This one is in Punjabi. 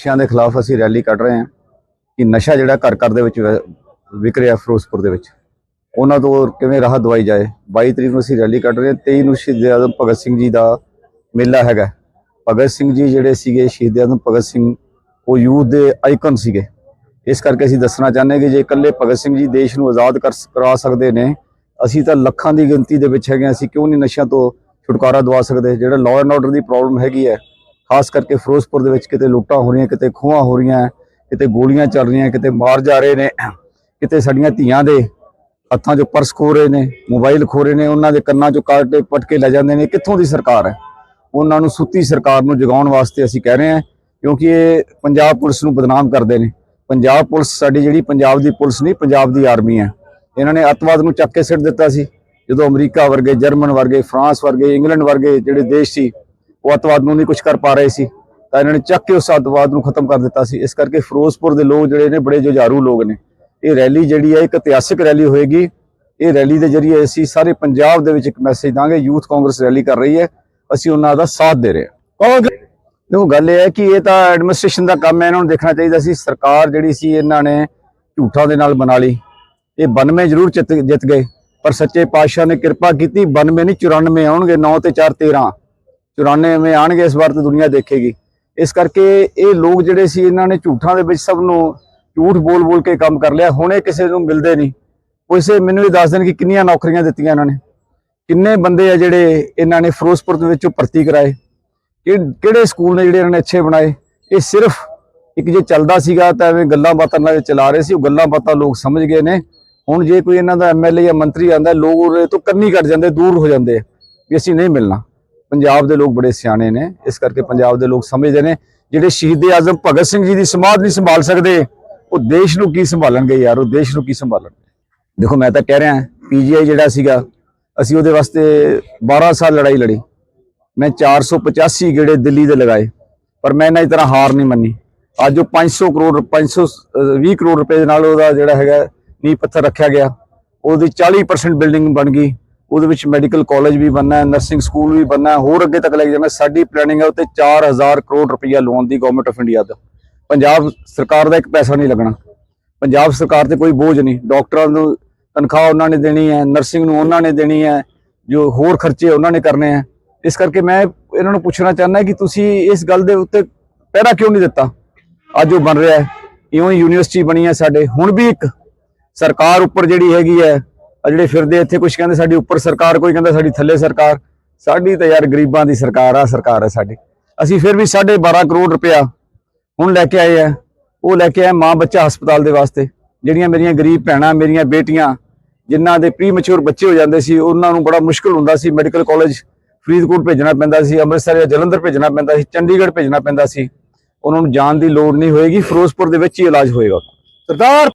ਨਸ਼ਿਆਂ ਦੇ ਖਿਲਾਫ ਅਸੀਂ ਰੈਲੀ ਕੱਢ ਰਹੇ ਹਾਂ ਕਿ ਨਸ਼ਾ ਜਿਹੜਾ ਘਰ ਘਰ ਦੇ ਵਿੱਚ ਵਿਕ ਰਿਹਾ ਫਿਰੋਜ਼ਪੁਰ ਦੇ ਵਿੱਚ। ਉਹਨਾਂ ਤੋਂ ਕਿਵੇਂ ਰਾਹਤ ਦਵਾਈ ਜਾਏ? 22 ਤਰੀਕ ਨੂੰ ਅਸੀਂ ਰੈਲੀ ਕੱਢ ਰਹੇ ਹਾਂ। 23 ਨੂੰ ਸ਼ਹੀਦ ਆਜ਼ਮ ਭਗਤ ਸਿੰਘ ਜੀ ਦਾ ਮੇਲਾ ਹੈਗਾ। ਭਗਤ ਸਿੰਘ ਜੀ ਜਿਹੜੇ ਸੀਗੇ ਸ਼ਹੀਦ ਆਜ਼ਮ ਭਗਤ ਸਿੰਘ ਉਹ ਯੂਥ ਦੇ ਆਈਕਨ ਸੀਗੇ। ਇਸ ਕਰਕੇ ਅਸੀਂ ਦੱਸਣਾ ਚਾਹੁੰਦੇ ਹਾਂ ਕਿ ਜੇ ਇਕੱਲੇ ਭਗਤ ਸਿੰਘ ਜੀ ਦੇਸ਼ ਨੂੰ ਆਜ਼ਾਦ ਕਰਾ ਸਕਦੇ ਨੇ ਅਸੀਂ ਤਾਂ ਲੱਖਾਂ ਦੀ ਗਿਣਤੀ ਦੇ ਵਿੱਚ ਹੈਗੇ ਹਾਂ, ਅਸੀਂ ਕਿਉਂ ਨਹੀਂ ਨਸ਼ਿਆਂ ਤੋਂ ਛੁਟਕਾਰਾ ਦਵਾ ਸਕਦੇ? ਜਿਹੜਾ ਲਾਅ ਐਂਡ ਆਰਡਰ ਦੀ ਪ੍ਰੋਬਲਮ ਹੈਗੀ ਹੈ ਖਾਸ ਕਰਕੇ ਫਿਰੋਜ਼ਪੁਰ ਦੇ ਵਿੱਚ ਕਿਤੇ ਲੁੱਟਾਂ ਹੋ ਰਹੀਆਂ, ਕਿਤੇ ਖੋਹਾਂ ਹੋ ਰਹੀਆਂ, ਕਿਤੇ ਗੋਲੀਆਂ ਚੱਲ ਰਹੀਆਂ, ਕਿਤੇ ਮਾਰ ਜਾ ਰਹੇ ਨੇ, ਕਿਤੇ ਸਾਡੀਆਂ ਧੀਆਂ ਦੇ ਹੱਥਾਂ 'ਚੋਂ ਪਰਸ ਖੋ ਰਹੇ ਨੇ, ਮੋਬਾਈਲ ਖੋ ਰਹੇ ਨੇ, ਉਹਨਾਂ ਦੇ ਕੰਨਾਂ 'ਚੋਂ ਕਾਟੇ ਪਟ ਕੇ ਲੈ ਜਾਂਦੇ ਨੇ। ਕਿੱਥੋਂ ਦੀ ਸਰਕਾਰ ਹੈ? ਉਹਨਾਂ ਨੂੰ ਸੁੱਤੀ ਸਰਕਾਰ ਨੂੰ ਜਗਾਉਣ ਵਾਸਤੇ ਅਸੀਂ ਕਹਿ ਰਹੇ ਹਾਂ, ਕਿਉਂਕਿ ਇਹ ਪੰਜਾਬ ਪੁਲਿਸ ਨੂੰ ਬਦਨਾਮ ਕਰਦੇ ਨੇ। ਪੰਜਾਬ ਪੁਲਿਸ ਸਾਡੀ ਜਿਹੜੀ ਪੰਜਾਬ ਦੀ ਪੁਲਿਸ ਨਹੀਂ, ਪੰਜਾਬ ਦੀ ਆਰਮੀ ਹੈ। ਇਹਨਾਂ ਨੇ ਅੱਤਵਾਦ ਨੂੰ ਚੱਕ ਕੇ ਸਿੱਟ ਦਿੱਤਾ ਸੀ। ਜਦੋਂ ਅਮਰੀਕਾ ਵਰਗੇ, ਜਰਮਨ ਵਰਗੇ, ਫਰਾਂਸ ਵਰਗੇ, ਇੰਗਲੈਂਡ ਵਰਗੇ ਜਿਹੜੇ ਦੇਸ਼ ਸੀ ਉਹ ਅੱਤਵਾਦ ਨੂੰ ਨਹੀਂ ਕੁਝ ਕਰ ਪਾ ਰਹੇ ਸੀ। ਤਾਂ ਇਹਨਾਂ ਨੇ ਚੱਕ ਕੇ ਉਸ ਅੱਤਵਾਦ ਨੂੰ ਖਤਮ ਕਰ ਦਿੱਤਾ ਸੀ। ਇਸ ਕਰਕੇ ਫਿਰੋਜ਼ਪੁਰ ਦੇ ਲੋਕ ਜਿਹੜੇ ਨੇ ਬੜੇ ਜੁਝਾਰੂ ਲੋਕ ਨੇ। ਇਹ ਰੈਲੀ ਜਿਹੜੀ ਹੈ ਇੱਕ ਇਤਿਹਾਸਿਕ ਰੈਲੀ ਹੋਏਗੀ। ਇਹ ਰੈਲੀ ਦੇ ਜ਼ਰੀਏ ਅਸੀਂ ਸਾਰੇ ਪੰਜਾਬ ਦੇ ਵਿੱਚ ਇੱਕ ਮੈਸੇਜ ਦਾਂਗੇ ਯੂਥ ਕਾਂਗਰਸ ਰੈਲੀ ਕਰ ਰਹੀ ਹੈ। ਅਸੀਂ ਉਹਨਾਂ ਦਾ ਸਾਥ ਦੇ ਰਹੇ ਹਾਂ। ਦੇਖੋ ਗੱਲ ਇਹ ਹੈ ਕਿ ਇਹ ਤਾਂ ਐਡਮਿਨਿਸਟ੍ਰੇਸ਼ਨ ਦਾ ਕੰਮ ਹੈ ਇਹਨਾਂ ਨੂੰ ਦੇਖਣਾ ਚਾਹੀਦਾ ਸੀ। ਸਰਕਾਰ ਜਿਹੜੀ ਸੀ ਇਹਨਾਂ ਨੇ ਝੂਠਾਂ ਦੇ ਨਾਲ ਬਣਾ ਲਈ। ਇਹ 92 ਜ਼ਰੂਰ ਜਿੱਤ ਜਿੱਤ ਗਏ। ਪਰ ਸੱਚੇ ਪਾਤਸ਼ਾਹ ਨੇ ਕਿਰਪਾ ਕੀਤੀ 92 ਨਹੀਂ 94 ਆਉਣਗੇ 9 ਤੇ 4 13 94 ਆਣਗੇ ਇਸ ਵਾਰ ਤੇ ਦੁਨੀਆ ਦੇਖੇਗੀ। ਇਸ ਕਰਕੇ ਇਹ ਲੋਕ ਜਿਹੜੇ ਸੀ, ਇਹਨਾਂ ਨੇ ਝੂਠਾਂ ਦੇ ਵਿੱਚ ਸਭ ਨੂੰ ਝੂਠ ਬੋਲ ਬੋਲ ਕੇ ਕੰਮ ਕਰ ਲਿਆ। ਹੁਣ ਇਹ ਕਿਸੇ ਨੂੰ ਮਿਲਦੇ ਨਹੀਂ। ਉਹ ਮੈਨੂੰ ਵੀ ਦੱਸ ਦੇਣ ਕਿ ਕਿੰਨੀਆਂ ਨੌਕਰੀਆਂ ਦਿੱਤੀਆਂ ਇਹਨਾਂ ਨੇ। ਕਿੰਨੇ ਬੰਦੇ ਆ ਜਿਹੜੇ ਇਹਨਾਂ ਨੇ ਫਿਰੋਜ਼ਪੁਰ ਦੇ ਵਿੱਚੋਂ ਭਰਤੀ ਕਰਾਏ। ਕਿ- ਕਿਹੜੇ ਸਕੂਲ ਨੇ ਜਿਹੜੇ ਇਹਨਾਂ ਨੇ ਅੱਛੇ ਬਣਾਏ। ਇਹ ਸਿਰਫ ਇੱਕ ਜੇ ਚੱਲਦਾ ਸੀਗਾ ਤਾਂ ਐਵੇਂ ਗੱਲਾਂ ਬਾਤਾਂ ਨਾਲ ਚਲਾ ਰਹੇ ਸੀ। ਉਹ ਗੱਲਾਂ ਬਾਤਾਂ ਲੋਕ ਸਮਝ ਗਏ ਨੇ। ਹੁਣ ਜੇ ਕੋਈ ਇਹਨਾਂ ਦਾ ਐਮਐਲਏ ਜਾਂ ਮੰਤਰੀ ਆਂਦਾ ਲੋਕ ਉਹਦੇ ਤੋਂ ਕੰਨੀ ਕੱਟ ਜਾਂਦੇ, ਦੂਰ ਹੋ ਜਾਂਦੇ ਵੀ ਅਸੀਂ ਨਹੀਂ ਮਿਲਣਾ। ਪੰਜਾਬ ਦੇ ਲੋਕ ਬੜੇ ਸਿਆਣੇ ਨੇ। ਇਸ ਕਰਕੇ ਪੰਜਾਬ ਦੇ ਲੋਕ ਸਮਝਦੇ ਨੇ, ਜਿਹੜੇ ਸ਼ਹੀਦ ਆਜ਼ਮ ਭਗਤ ਸਿੰਘ ਜੀ ਦੀ ਸਮਾਧ ਨਹੀਂ ਸੰਭਾਲ ਸਕਦੇ, ਉਹ ਦੇਸ਼ ਨੂੰ ਕੀ ਸੰਭਾਲਣਗੇ ਯਾਰ, ਉਹ ਦੇਸ਼ ਨੂੰ ਕੀ ਸੰਭਾਲਣਗੇ? ਦੇਖੋ, ਮੈਂ ਤਾਂ ਕਹਿ ਰਿਹਾ ਪੀਜੀਆਈ ਜਿਹੜਾ ਸੀਗਾ, ਅਸੀਂ ਉਹਦੇ ਵਾਸਤੇ 12 ਸਾਲ ਲੜਾਈ ਲੜੀ। ਮੈਂ 485 ਗੇੜੇ ਦਿੱਲੀ ਦੇ ਲਗਾਏ, ਪਰ ਮੈਂ ਇਹਨਾਂ ਦੀ ਤਰ੍ਹਾਂ ਹਾਰ ਨਹੀਂ ਮੰਨੀ। ਅੱਜ ਉਹ 500 ਕਰੋੜ 520 ਕਰੋੜ ਰੁਪਏ ਦੇ ਨਾਲ ਉਹਦਾ ਜਿਹੜਾ ਹੈਗਾ ਨੀਂਹ ਪੱਥਰ ਰੱਖਿਆ ਗਿਆ। ਉਹਦੀ 40% ਬਿਲਡਿੰਗ ਬਣ ਗਈ। ਉਹਦੇ ਵਿੱਚ ਮੈਡੀਕਲ ਕਾਲਜ ਵੀ ਬਣਨਾ ਹੈ ਨਰਸਿੰਗ ਸਕੂਲ ਵੀ ਬਣਨਾ ਹੈ, ਹੋਰ ਅੱਗੇ ਤੱਕ ਲੈ ਕੇ ਜਾਣਾ ਸਾਡੀ ਪਲੈਨਿੰਗ ਹੈ ਉੱਤੇ 4000 ਕਰੋੜ ਰੁਪਈਆ ਲੋਨ ਦੀ ਗਵਰਨਮੈਂਟ ਆਫ ਇੰਡੀਆ ਦਾ। ਪੰਜਾਬ ਸਰਕਾਰ ਦਾ ਇੱਕ ਪੈਸਾ ਨਹੀਂ ਲੱਗਣਾ। ਪੰਜਾਬ ਸਰਕਾਰ ਤੇ ਕੋਈ ਬੋਝ ਨਹੀਂ। ਡਾਕਟਰਾਂ ਨੂੰ ਤਨਖਾਹ ਉਹਨਾਂ ਨੇ ਦੇਣੀ ਹੈ ਨਰਸਿੰਗ ਨੂੰ ਉਹਨਾਂ ਨੇ ਦੇਣੀ ਹੈ, ਜੋ ਹੋਰ ਖਰਚੇ ਉਹਨਾਂ ਨੇ ਕਰਨੇ ਹੈ। ਇਸ ਕਰਕੇ ਮੈਂ ਇਹਨਾਂ ਨੂੰ ਪੁੱਛਣਾ ਚਾਹੁੰਦਾ ਕਿ ਤੁਸੀਂ ਇਸ ਗੱਲ ਦੇ ਉੱਤੇ ਪਹਿਰਾ ਕਿਉਂ ਨਹੀਂ ਦਿੱਤਾ? ਅੱਜ ਉਹ ਬਣ ਰਿਹਾ ਹੈ। ਇਉਂ ਹੀ ਯੂਨੀਵਰਸਿਟੀ ਬਣੀ ਹੈ ਸਾਡੇ। ਹੁਣ ਵੀ ਇੱਕ ਸਰਕਾਰ ਉੱਪਰ ਜਿਹੜੀ ਹੈਗੀ ਹੈ ਆ ਜਿਹੜੇ ਫਿਰਦੇ ਇੱਥੇ ਕੁਝ ਕਹਿੰਦੇ ਸਾਡੀ ਉੱਪਰ ਸਰਕਾਰ, ਕੋਈ ਕਹਿੰਦਾ ਸਾਡੀ ਥੱਲੇ ਸਰਕਾਰ। ਸਾਡੀ ਤਾਂ ਯਾਰ ਗਰੀਬਾਂ ਦੀ ਸਰਕਾਰ ਆ, ਸਰਕਾਰ ਹੈ ਸਾਡੀ। ਅਸੀਂ ਫਿਰ ਵੀ 12.5 ਕਰੋੜ ਰੁਪਇਆ ਹੁਣ ਲੈ ਕੇ ਆਏ ਆ। ਉਹ ਲੈ ਕੇ ਆਏ ਮਾਂ ਬੱਚਾ ਹਸਪਤਾਲ ਦੇ ਵਾਸਤੇ। ਜਿਹੜੀਆਂ ਮੇਰੀਆਂ ਗਰੀਬ ਭੈਣਾਂ, ਮੇਰੀਆਂ ਬੇਟੀਆਂ, ਜਿਨ੍ਹਾਂ ਦੇ ਪ੍ਰੀਮੈਚੁਰ ਬੱਚੇ ਹੋ ਜਾਂਦੇ ਸੀ, ਉਹਨਾਂ ਨੂੰ ਬੜਾ ਮੁਸ਼ਕਲ ਹੁੰਦਾ ਸੀ ਮੈਡੀਕਲ ਕਾਲਜ ਫਰੀਦਕੋਟ ਭੇਜਣਾ ਪੈਂਦਾ ਸੀ, ਅੰਮ੍ਰਿਤਸਰ ਜਾਂ ਜਲੰਧਰ ਭੇਜਣਾ ਪੈਂਦਾ ਸੀ, ਚੰਡੀਗੜ੍ਹ ਭੇਜਣਾ ਪੈਂਦਾ ਸੀ। ਉਹਨਾਂ ਨੂੰ ਜਾਣ ਦੀ ਲੋੜ ਨਹੀਂ ਹੋਏਗੀ, ਫਿਰੋਜ਼ਪੁਰ ਦੇ ਵਿੱਚ ਹੀ ਇਲਾਜ ਹੋਏਗਾ। ਸਰਦਾਰ